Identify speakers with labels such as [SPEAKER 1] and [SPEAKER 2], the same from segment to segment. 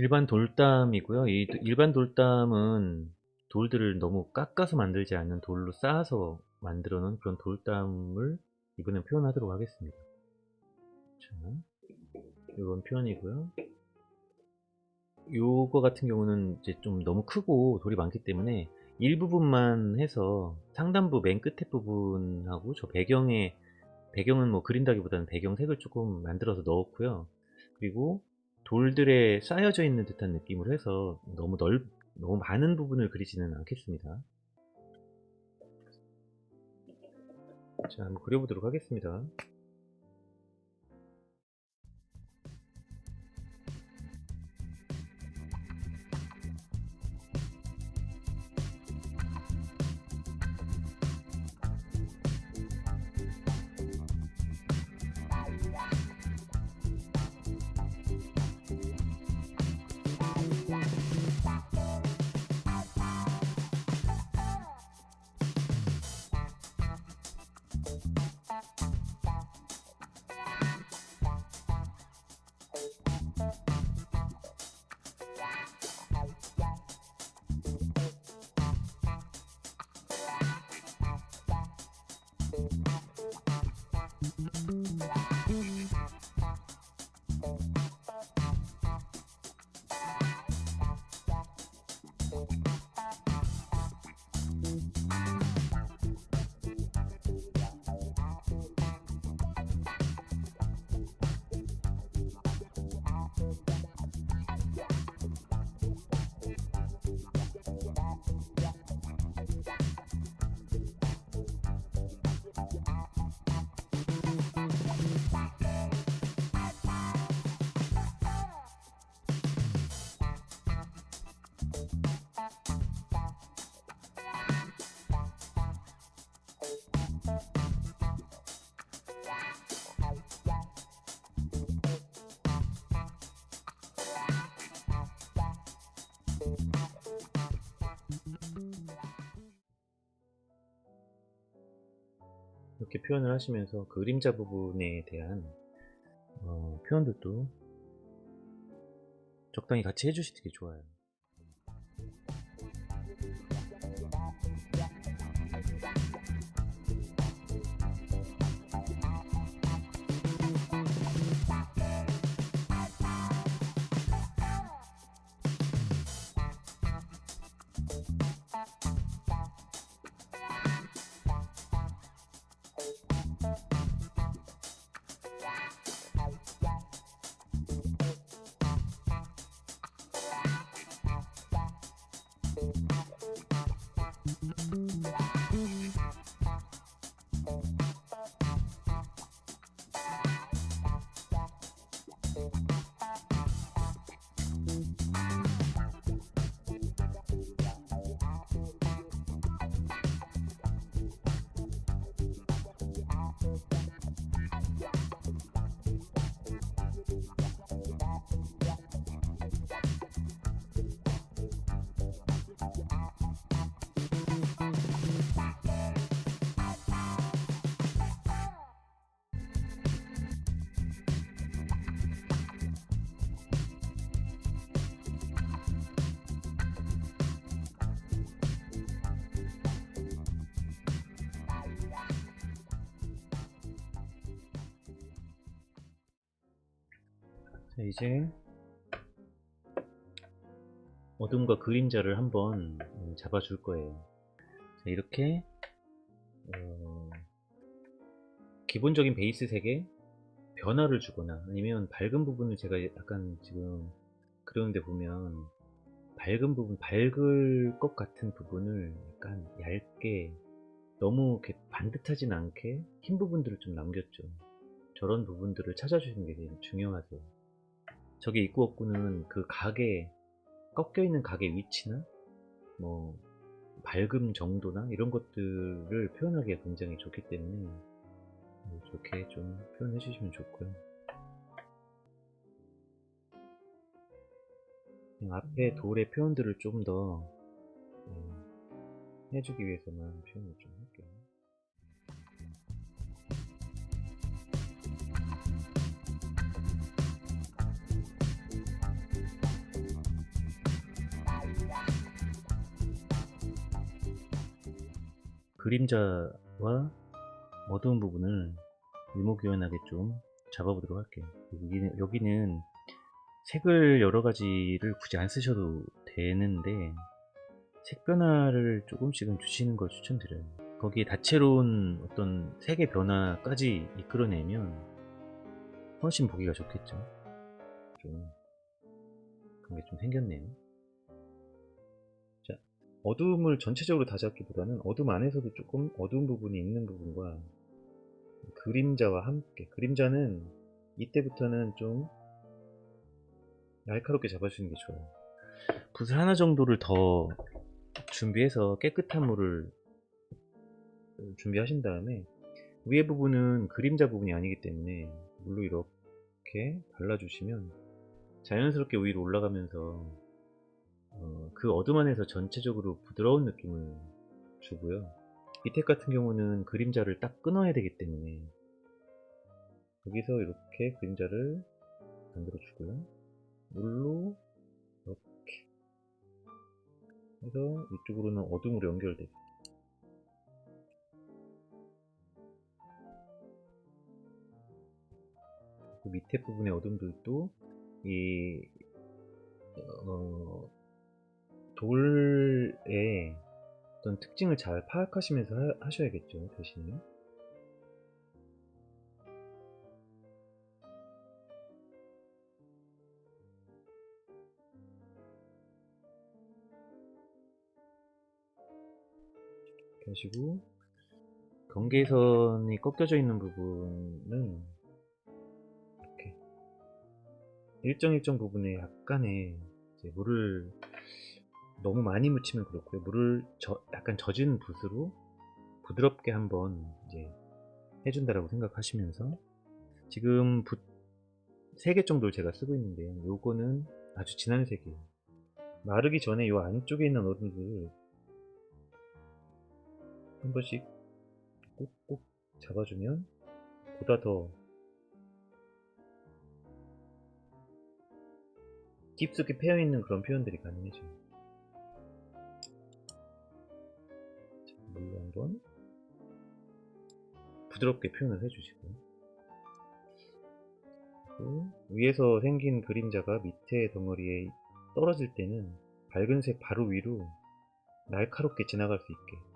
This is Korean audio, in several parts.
[SPEAKER 1] 일반 돌담이고요. 이 도- 일반 돌담은 돌들을 너무 깎아서 만들지 않는 돌로 쌓아서 만들어 놓은 그런 돌담을 이번엔 표현하도록 하겠습니다. 자, 이건 표현이고요. 요거 같은 경우는 이제 좀 너무 크고 돌이 많기 때문에 일부분만 해서 상단부 맨 끝에 부분하고 저 배경에 배경은 뭐 그린다기보다는 배경 색을 조금 만들어서 넣었고요. 그리고 돌들에 쌓여져 있는 듯한 느낌으로 해서 너무 넓 너무 많은 부분을 그리지는 않겠습니다. 자, 한번 그려보도록 하겠습니다. 이렇게 표현을 하시면서 그 그림자 부분에 대한 어, 표현들도 적당히 같이 해주시는 게 좋아요. 자, 이제 어둠과 그림자를 한번 음, 잡아줄 거예요. 자, 이렇게 어, 기본적인 베이스 색에 변화를 주거나 아니면 밝은 부분을 제가 약간 지금 그려는데 보면 밝은 부분, 밝을 것 같은 부분을 약간 얇게 너무 이렇게 반듯하진 않게 흰 부분들을 좀 남겼죠. 저런 부분들을 찾아주시는 게 중요하세요. 저게 있고 없고는 그 각의 꺾여 있는 각의 위치나 뭐 밝음 정도나 이런 것들을 표현하기가 굉장히 좋기 때문에 네, 좋게 좀 표현해 주시면 좋고요. 앞에 돌의 표현들을 좀 더 해주기 위해서만 표현을 좀 그림자와 어두운 부분을 일목요연하게 좀 잡아보도록 할게요. 여기는, 여기는 색을 여러 가지를 굳이 안 쓰셔도 되는데 색 변화를 조금씩은 주시는 걸 추천드려요. 거기에 다채로운 어떤 색의 변화까지 이끌어내면 훨씬 보기가 좋겠죠. 좀 그런 게 좀 생겼네요. 자, 어두움을 전체적으로 다 잡기보다는 어둠 안에서도 조금 어두운 부분이 있는 부분과 그림자와 함께 그림자는 이때부터는 좀 날카롭게 잡아주는 게 좋아요. 붓을 하나 정도를 더 준비해서 깨끗한 물을 준비하신 다음에 위에 부분은 그림자 부분이 아니기 때문에 물로 이렇게 발라주시면 자연스럽게 위로 올라가면서 어, 그 어둠 안에서 전체적으로 부드러운 느낌을 주고요. 밑에 같은 경우는 그림자를 딱 끊어야 되기 때문에 여기서 이렇게 그림자를 만들어 주고요. 물로 이렇게 해서 이쪽으로는 어둠으로 연결되게 그 밑에 부분의 어둠들도 이 어, 돌의 어떤 특징을 잘 파악하시면서 하, 셔야겠죠 대신에. 이렇게 하시고 경계선이 꺾여져 있는 부분은 이렇게 일정 일정 부분에 약간의 물을 너무 많이 묻히면 그렇고요. 물을 저- 약간 젖은 붓으로 부드럽게 한번 이제 해준다라고 생각하시면서 지금 붓 3개 정도를 제가 쓰고 있는데요. 요거는 아주 진한 색이에요. 마르기 전에 요 안쪽에 있는 어둠들을 한 번씩 꾹꾹 잡아주면 보다 더 깊숙이 패여있는 그런 표현들이 가능해져요. 부드럽게 표현을 해주시고요. 그리고 위에서 생긴 그림자가 밑에 덩어리에 떨어질 때는 밝은 색 바로 위로 날카롭게 지나갈 수 있게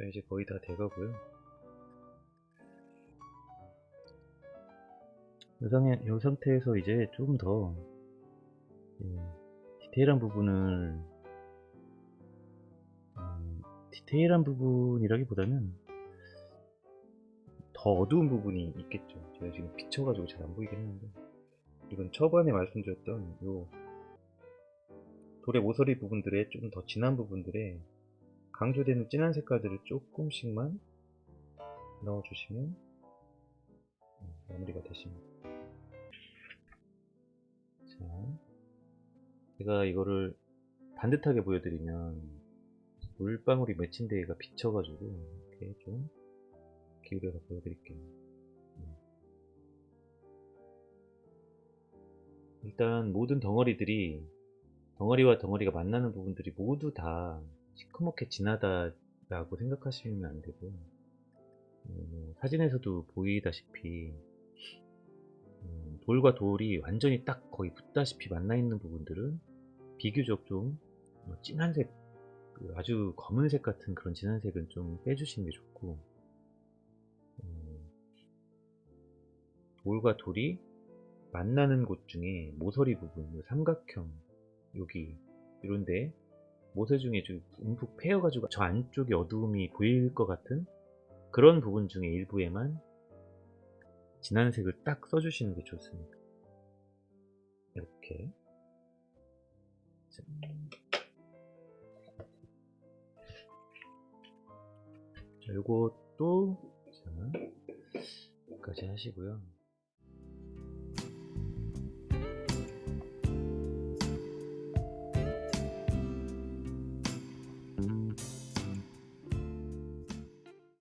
[SPEAKER 1] 자 이제 거의 다 돼가고요. 이 상태에서 이제 조금 더 예, 디테일한 부분을 음, 디테일한 부분이라기보다는 더 어두운 부분이 있겠죠. 제가 지금 비춰가지고 잘 안 보이긴 하는데. 이건 초반에 말씀드렸던 요 돌의 모서리 부분들의 좀 더 진한 부분들에 강조되는 진한 색깔들을 조금씩만 넣어주시면 음, 마무리가 되십니다. 자, 제가 이거를 반듯하게 보여드리면 물방울이 맺힌 데가 비쳐가지고 이렇게 좀 기울여서 보여드릴게요. 음. 일단 모든 덩어리들이 덩어리와 덩어리가 만나는 부분들이 모두 다 시커멓게 진하다라고 생각하시면 안 되고, 음, 뭐 사진에서도 보이다시피 음, 돌과 돌이 완전히 딱 거의 붙다시피 만나 있는 부분들은 비교적 좀 뭐 진한 색, 그 아주 검은색 같은 그런 진한 색은 좀 빼주시는 게 좋고 음, 돌과 돌이 만나는 곳 중에 모서리 부분, 삼각형 여기 이런데 모세 중에 좀 움푹 패여가지고 저 안쪽에 어두움이 보일 것 같은 그런 부분 중에 일부에만 진한 색을 딱 써주시는 게 좋습니다. 이렇게 자, 자, 요것도 자, 여기까지 하시고요.